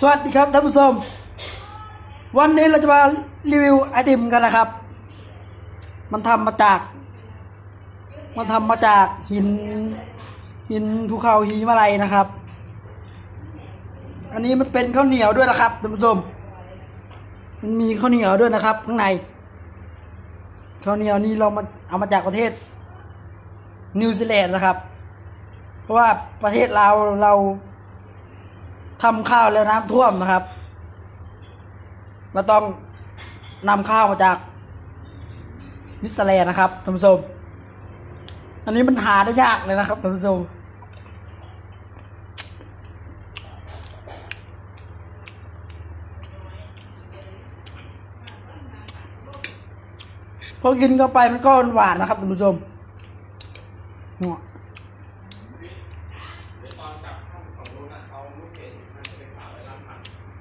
สวัสดีครับท่านผู้ชม วันนี้เราจะมารีวิวไอติมกันนะครับ มันทำมาจาก มันทำมาจากหิน หินภูเขาหิมาลัยนะครับ อันนี้มันเป็นข้าวเหนียวด้วยนะครับท่านผู้ชม มันมีข้าวเหนียวด้วยนะครับ ข้างในข้าวเหนียวนี้เรามาเอามาจากประเทศ นิวซีแลนด์นะครับ เพราะว่าประเทศเราเรา ทำข้าวแล้วน้ำท่วมนะครับเราต้องนำข้าวมาจากนิวซีแลนะครับท่านผู้ชมอันนี้มันหาได้ยากเลยนะครับท่านผู้ชมพอกินเข้าไปมันก็หวานนะครับท่านผู้ชมับท่านของโลกนะเขาลูกเกศ